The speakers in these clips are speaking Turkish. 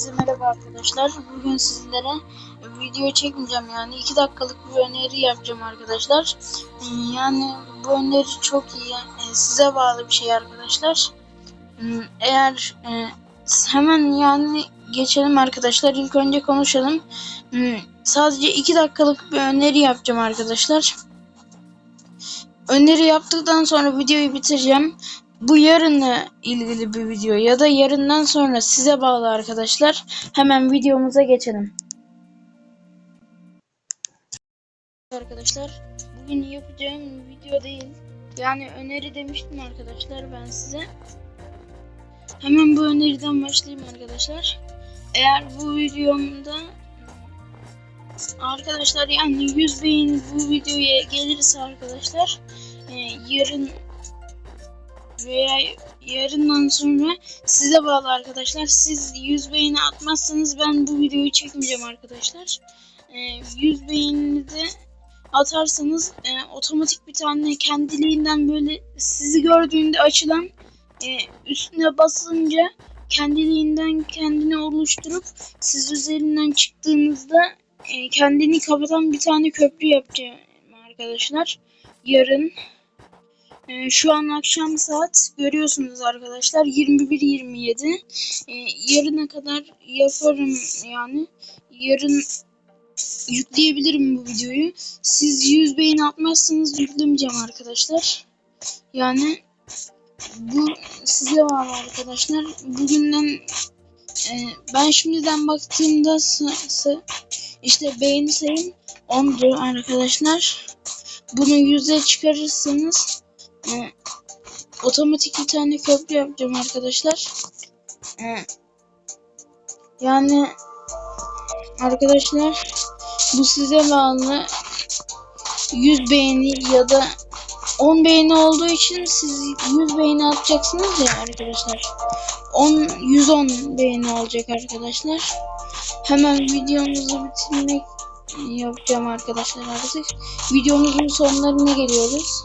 Hepinize merhaba arkadaşlar. Bugün sizlere video çekmeyeceğim yani 2 dakikalık bir öneri yapacağım arkadaşlar. Ee, Yani bu öneri çok iyi. Ee, Size bağlı bir şey arkadaşlar. Hmm, Eğer e, hemen yani geçelim arkadaşlar. İlk önce konuşalım. Hmm, Sadece 2 dakikalık bir öneri yapacağım arkadaşlar. Öneri yaptıktan sonra videoyu bitireceğim. Bu yarınla ilgili bir video ya da yarından sonra size bağlı arkadaşlar. Hemen videomuza geçelim. Arkadaşlar bugün yapacağım video değil. Yani öneri demiştim arkadaşlar ben size. Hemen bu öneriden başlayayım arkadaşlar. Eğer bu videomda arkadaşlar yani 100 beğeni bu videoya gelirse arkadaşlar e, yarın veya yarından sonra size bağlı arkadaşlar. Siz 100 beğeni atmazsanız ben bu videoyu çekmeyeceğim arkadaşlar. Ee, 100 beğeninizi atarsanız e, otomatik bir tane kendiliğinden böyle sizi gördüğünde açılan e, üstüne basınca kendiliğinden kendini oluşturup siz üzerinden çıktığınızda e, kendini kapatan bir tane köprü yapacağım arkadaşlar. Yarın ee, şu an akşam saat görüyorsunuz arkadaşlar 21.27 ee, yarına kadar yaparım yani. Yarın yükleyebilirim bu videoyu. Siz 100 beğeni atmazsanız yüklemeyeceğim arkadaşlar. Yani bu size bağlı arkadaşlar. Bugünden e, ben şimdiden baktığımda işte beğeni sayım 10'dur arkadaşlar. Bunu 100'e çıkarırsanız ee, otomatik bir tane köprü yapacağım arkadaşlar. Yani arkadaşlar bu size bağlı 100 beğeni ya da 10 beğeni olduğu için siz 100 beğeni atacaksınız ya arkadaşlar. 10 110 beğeni olacak arkadaşlar. Hemen videomuzu bitirmek yapacağım arkadaşlar artık. Videomuzun sonlarına geliyoruz.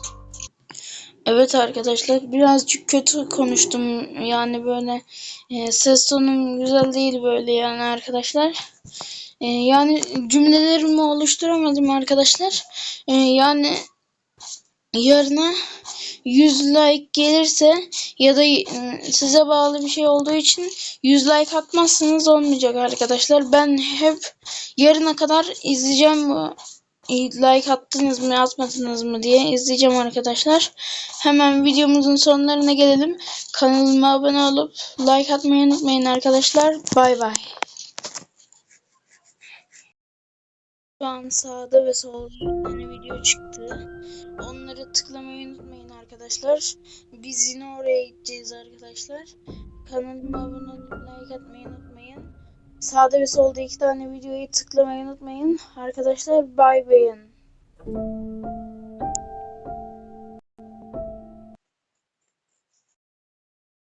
Evet arkadaşlar birazcık kötü konuştum. Yani böyle e, ses tonum güzel değil böyle yani arkadaşlar. E, yani cümlelerimi oluşturamadım arkadaşlar. E, yani yarına 100 like gelirse ya da e, size bağlı bir şey olduğu için 100 like atmazsanız olmayacak arkadaşlar. Ben hep yarına kadar izleyeceğim bu like attınız mı atmadınız mı diye izleyeceğim arkadaşlar. Hemen videomuzun sonlarına gelelim. Kanalıma abone olup like atmayı unutmayın arkadaşlar. Bay bay. Şu an sağda ve solda tane video çıktı. Onları tıklamayı unutmayın arkadaşlar. Biz yine oraya gideceğiz arkadaşlar. Kanalıma abone olup like atmayı unutmayın. Sağda ve solda iki tane videoyu tıklamayı unutmayın. Arkadaşlar bay bayın.